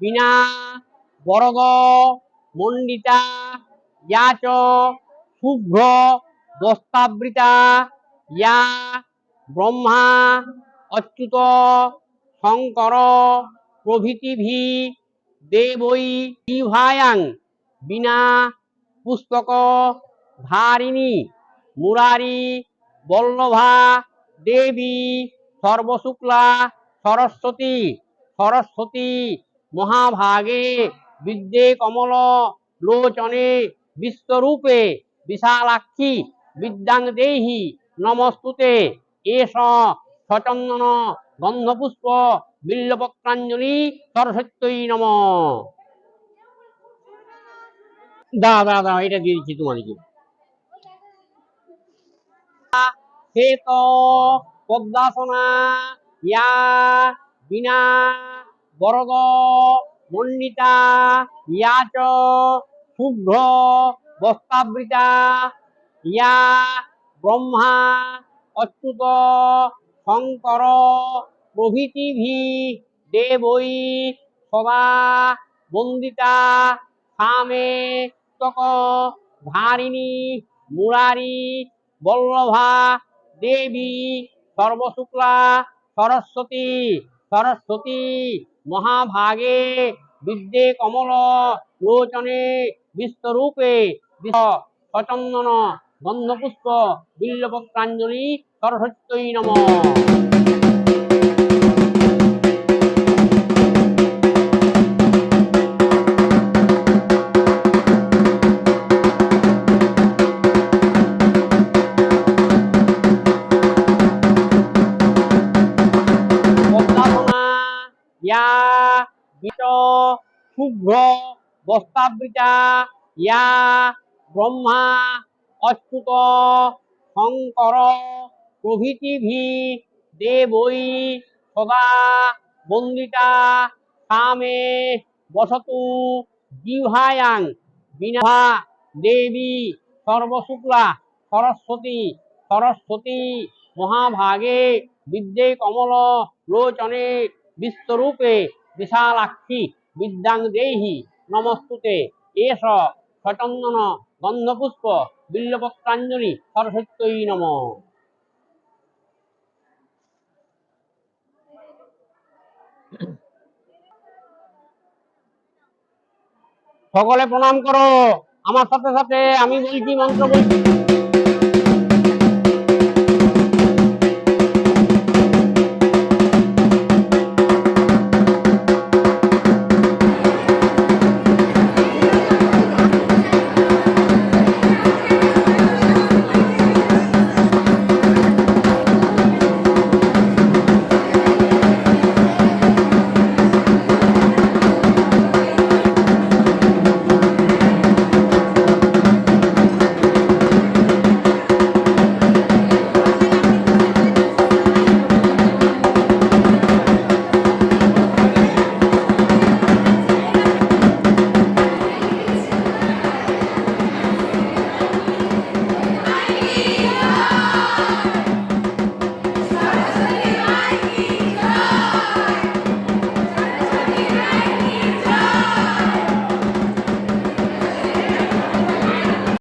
বিনা বরদ মণ্ডিতা ইয়া চ শুভ্র দস্তাবৃতা ইয়া ব্রহ্মা অচ্যুত শঙ্কর প্রভৃতিভি দেবৈ জিভায়াং বিনা পুস্তক ধারিণী মুরারি বল্লভা দেবী সর্বশুক্লা সরস্বতী সরস্বতী মহাভাগে বিদ্যে কমল লোচনে বিশ্বরূপে বিশালাক্ষী বিদ্যাং দেহি নমস্তুতে। এষ সচন্দন গন্ধপুষ্প বিল্লপত্রাঞ্জলি সরস্বত্যই নম। দা দা দা এটা দিয়ে দিচ্ছি তোমাদেরকে। শ্বেত পদ্মাসনা, ইয়া বিনা বরদ মণ্ডিতা ইয়া চ শুভ্র বস্তাবৃতা ইয়া, ব্রহ্মা, অচ্যুত, শঙ্কর, প্রভৃতিভি, দেবৈ, সদা, বন্দিতা, সামে, তক ধারিণী মুরারি, বল্লভা, দেবী, সর্বশুক্লা, সরস্বতী। সরস্বতী মহাভাগে বিদ্যে কমল লোচনে বিশ্বরূপে বিশ্ব সচন্দন গন্ধপুষ্প বিল্লপত্রাঞ্জলি সরস্বত্যই নম। ইয়া বিত শুভ্র বস্তাবৃতা, ইয়া ব্রহ্মা অচ্যুত শঙ্কর প্রভৃতিভি দেবৈ সদা বন্দিতা সামে বসতু জিহায়াং বিনা দেবী সর্বশুক্লা সরস্বতী সরস্বতী মহাভাগে বিদ্যে কমল লোচনে বিশ্বরূপে বিশালাক্ষী বিদ্যাং দেহি নমস্তুতে। এষ সচন্দন গন্ধপুষ্প বিল্লপত্রাঞ্জলি সরস্বত্যই নম। সকলে প্রণাম করো। আমার সাথে সাথে আমি বলছি, মন্ত্র বলছি।